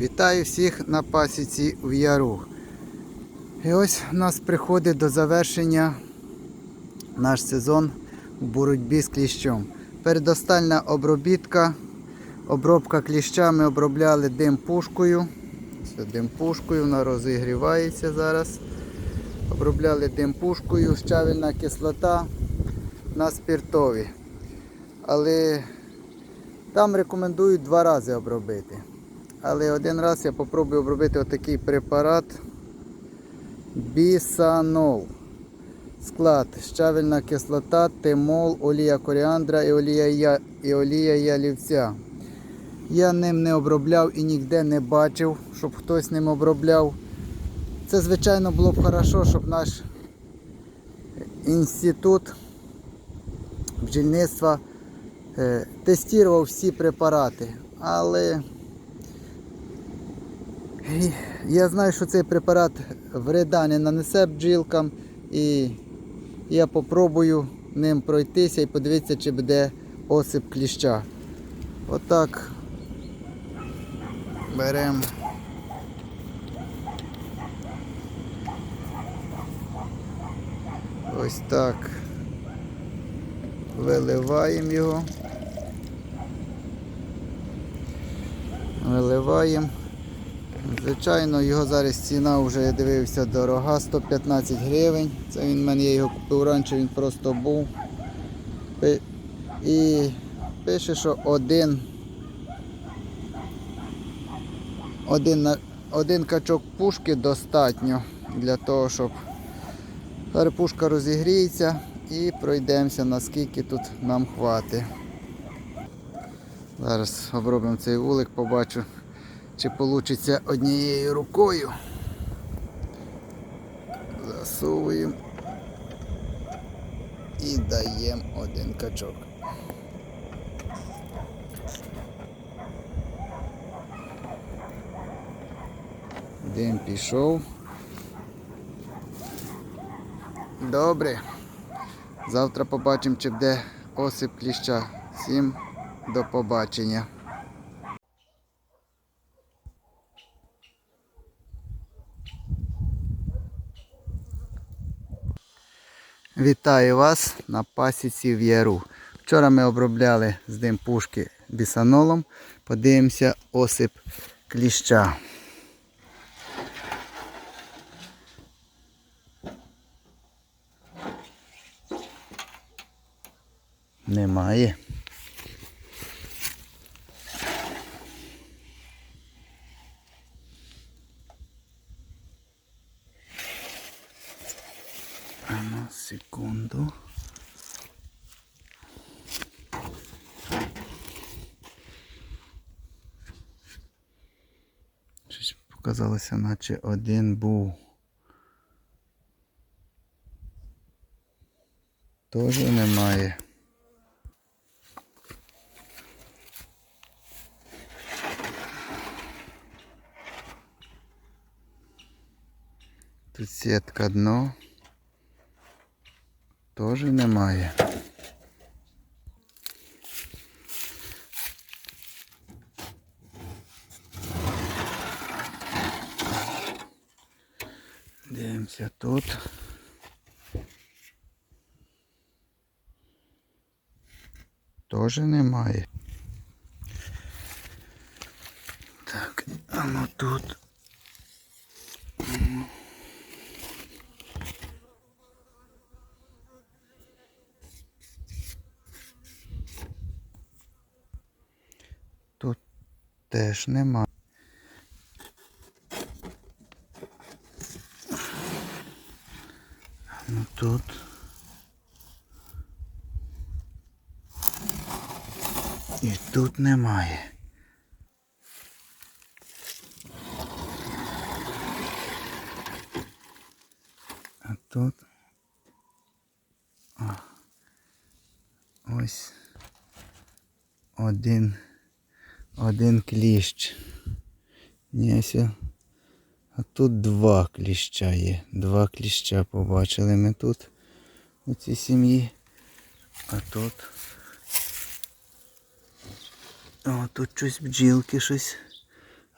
Вітаю всіх на пасіці в Яру. І ось у нас приходить до завершення наш сезон у боротьбі з кліщом. Передостальна обробітка, обробка кліщами обробляли дим пушкою. Це дим пушкою, вона розігрівається зараз. Обробляли дим пушкою, щавельна кислота на спиртові. Але там рекомендують два рази обробити. Але один раз я попробую обробити отакий препарат бісанол. Склад щавельна кислота, тимол, олія коріандра і олія, я... і олія ялівця. Я ним не обробляв і ніде не бачив, щоб хтось ним обробляв. Це, звичайно, було б хорошо, щоб наш інститут бджільництва е, тестував всі препарати. Але Я знаю, що цей препарат вреда не нанесе бджілкам і я попробую ним пройтися і подивитися, чи буде осип кліща. Отак беремо. Ось так. Виливаємо його. Виливаємо. Звичайно, його зараз ціна вже я дивився дорога, 115 гривень. Це він мене я його купив раніше, він просто був. І пише, що один, один, один качок пушки достатньо для того, щоб пушка розігріється і пройдемося, наскільки тут нам хватить. Зараз обробимо цей вулик, побачу чи вийде однією рукою. Засовуємо і даємо один качок. Дим пішов. Добре. Завтра побачимо, чи буде осип кліща. Всім до побачення. Вітаю вас на пасіці в Яру. Вчора ми обробляли з дим пушки бісанолом. Подивимося осип кліща. Немає. Ну, секунду. Щось показалося, наче один був. Теж немає. Тут сітка дно. Теж немає. Дивимося тут. Теж немає. Так, а ну тут. теж немає. Ну тут. І тут немає. А тут О. ось один один кліщ. Ні, а тут два кліща є. Два кліща побачили ми тут у цій сім'ї. А тут. О, тут щось бджілки щось.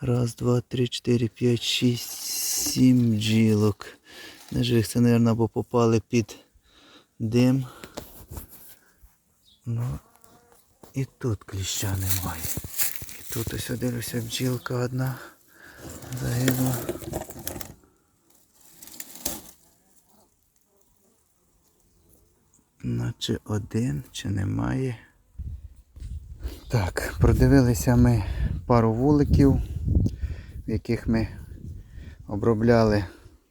Раз, два, три, чотири, п'ять, шість, сім бджілок. Неживих це, мабуть, або попали під дим. Ну, і тут кліща немає. Тут ось дивлюся бджілка одна загинула. Наче один, чи немає. Так, продивилися ми пару вуликів, в яких ми обробляли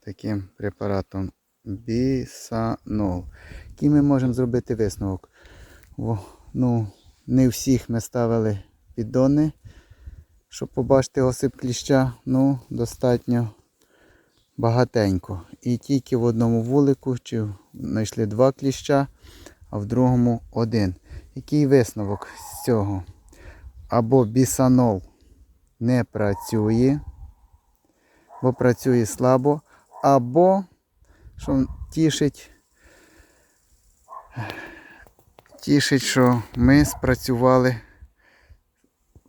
таким препаратом бісанол. Який ми можемо зробити висновок? Ну, не всіх ми ставили піддони, щоб побачити осип кліща. Ну, достатньо багатенько. І тільки в одному вулику чи знайшли два кліща, а в другому один. Який висновок з цього? Або бісанол не працює, бо працює слабо, або що тішить, тішить, що ми спрацювали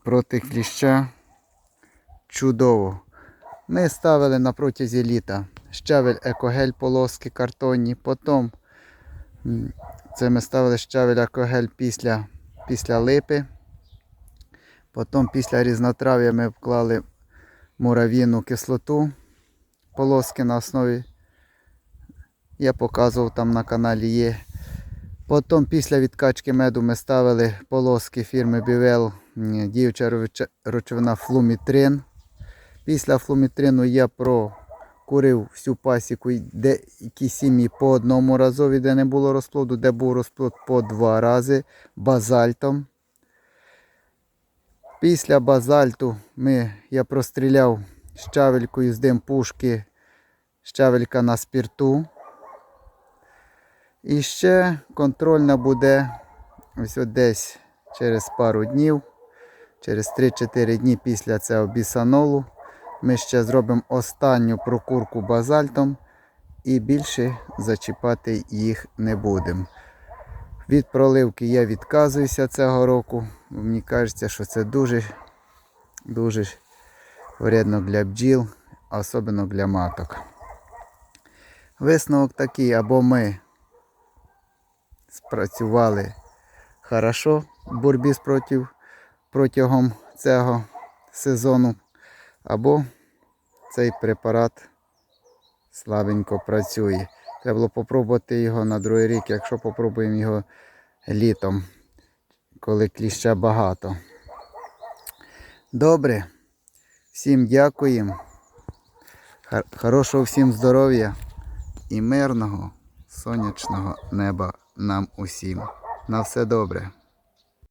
проти кліща чудово. Ми ставили на протязі літа щавель екогель полоски картонні, потім це ми ставили щавель екогель після, після липи. Потім після різнотрав'я ми вклали мурав'їну кислоту полоски на основі. Я показував там на каналі є. Потім після відкачки меду ми ставили полоски фірми Бівел діюча речовина флумітрин. Після флумітрину я прокурив всю пасіку, де які сім'ї по одному разові, де не було розплоду, де був розплод по два рази базальтом. Після базальту ми, я простріляв щавелькою з дим пушки, щавелька на спірту. І ще контрольна буде ось десь через пару днів, через 3-4 дні після цього бісанолу. Ми ще зробимо останню прокурку базальтом і більше зачіпати їх не будемо. Від проливки я відказуюся цього року. Мені кажеться, що це дуже, дуже вредно для бджіл, особливо для маток. Висновок такий, або ми спрацювали хорошо в боротьбі спротив протягом цього сезону, або цей препарат слабенько працює. Треба було попробувати його на другий рік, якщо попробуємо його літом, коли кліща багато. Добре. Всім дякуємо. Хорошого всім здоров'я і мирного сонячного неба нам усім. На все добре.